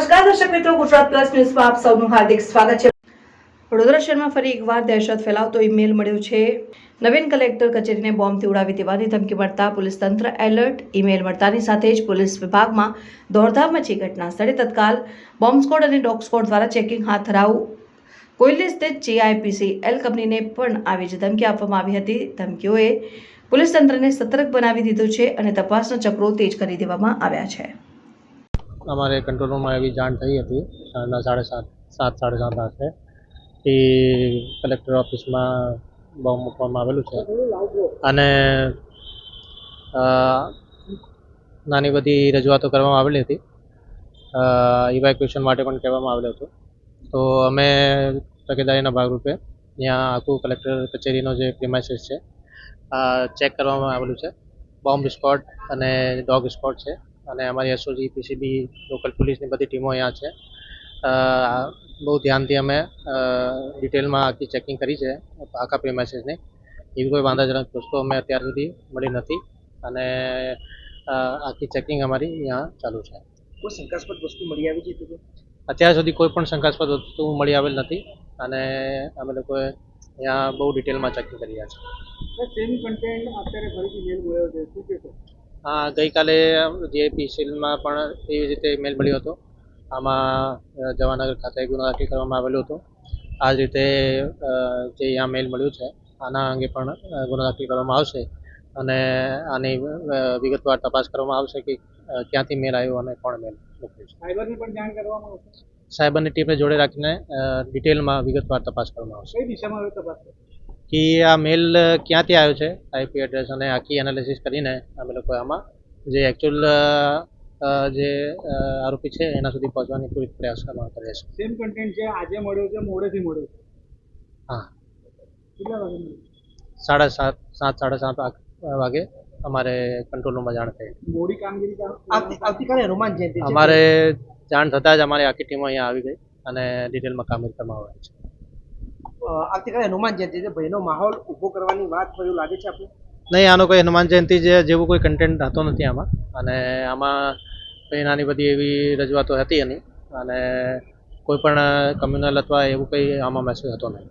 નમસ્કાર, દર્શક મિત્રો, ગુજરાત પ્લસ ન્યૂઝમાં આપ સૌનું હાર્દિક સ્વાગત છે. વડોદરા શહેરમાં ફરી એકવાર દહેશત ફેલાવતો ઈમેલ મળ્યો છે. નવીન કલેક્ટર કચેરીને બોમ્બથી ઉડાવી દેવાની ધમકી મળતા પોલીસ તંત્ર એલર્ટ, ઈમેલ મળતાની સાથે જ પોલીસ વિભાગમાં દોડધામ મચી ઘટના સ્થળે તત્કાલ બોમ્બ સ્કોડ અને ડોગ સ્કોડ દ્વારા ચેકિંગ હાથ ધરાવું. કોયલી સ્થિત જીઆઈપીસી એલ કંપનીને પણ આવી જ ધમકી આપવામાં આવી હતી. ધમકીઓએ પોલીસ તંત્રને સતર્ક બનાવી દીધું છે અને તપાસના ચક્રો તેજ કરી દેવામાં આવ્યા છે. અમારે કંટ્રોલ રૂમમાં એવી જાણ થઈ હતી, સાંજના સાડા સાત સાત, સાડા સાત આશરે એ કલેક્ટર ઓફિસમાં બોમ્બ મૂકવામાં આવેલું છે. અને નાની બધી રજૂઆતો કરવામાં આવેલી હતી. ઇવેક્યુએશન માટે પણ કહેવામાં આવેલું હતું. તો અમે તકેદારીના ભાગરૂપે ત્યાં આખું કલેક્ટર કચેરીનો જે પ્રિમાઇસીસ છે ચેક કરવામાં આવેલું છે. બોમ્બ સ્કોડ અને ડોગ સ્કોડ છે. અને અમારી એસઓજી પીસીબી લોકલ પોલીસની બધી ટીમો અહીંયા છે. બહુ ધ્યાનથી અમે ડિટેલમાં આખી ચેકિંગ કરી છે આખા પ્રિમાઇસીસની એવી કોઈ વાંધાજનક વસ્તુ અમે અત્યાર સુધી મળી નથી અને આખી ચેકિંગ અમારી અહીંયા ચાલુ છે. કોઈ શંકાસ્પદ વસ્તુ મળી આવી છે અત્યાર સુધી કોઈ પણ શંકાસ્પદ વસ્તુ મળી આવેલ નથી અને અમે લોકોએ અહીંયા બહુ ડિટેલમાં ચેકિંગ કરી રહ્યા છે. સેમ કન્ટેન્ટ અત્યારે ફરીથી મેલ મળ્યો છે. શું કહેશો? હા ગઈકાલે જે પીસીએલમાં પણ એવી રીતે મેલ મળ્યો હતો. આમાં જવાનગર ખાતે ગુનો દાખલ કરવામાં આવેલો હતો. આ જ રીતે જે અહીંયા મેલ મળ્યું છે આના અંગે પણ ગુનો દાખલ કરવામાં આવશે. અને આની વિગતવાર તપાસ કરવામાં આવશે કે ક્યાંથી મેલ આવ્યો અને કોણ મેલ મોકલ્યો સાયબરની પણ જાણ કરવામાં આવશે? સાયબરની ટીમને જોડે રાખીને ડિટેલમાં વિગતવાર તપાસ કરવામાં આવશે. કઈ દિશામાં તપાસ? કે આ મેલ ક્યાંથી આવ્યો છે? આઈપી એડ્રેસ અને આખી એનાલિસિસ કરીને અમે લોકો આમાં જે એકચ્યુઅલ જે આરોપી છે એના સુધી પહોંચવાની પૂરી પ્રયાસ કરવામાં કરીએ છીએ. સેમ કન્ટેન્ટ છે આજે મળ્યો છે મોડેથી મળ્યો છે. હા. સાડા સાત સાત સાડા સાત વાગ- વાગે અમારે કંટ્રોલ રૂમમાં જાણ થઈ. મોડી કામગીરી આવતીકાલે હનુમાન જયંતિ અમારે જાણ થતાં જ અમારી આખી ટીમો અહીંયા આવી ગઈ અને ડિટેલમાં કામગીરી કરવામાં આવે છે. આવતીકાલે હનુમાન જયંતિ છે. ભયનો માહોલ ઊભો કરવાની વાત એવું લાગે છે આપણે નહીં, આનો કોઈ હનુમાન જયંતિ જેવું કોઈ કન્ટેન્ટ હતો નથી આમાં. અને આમાં કંઈ નાની બધી એવી રજૂઆતો હતી એની અને કોઈ પણ કમ્યુનલ અથવા એવું કંઈ આમાં મેસેજ હતો નહીં.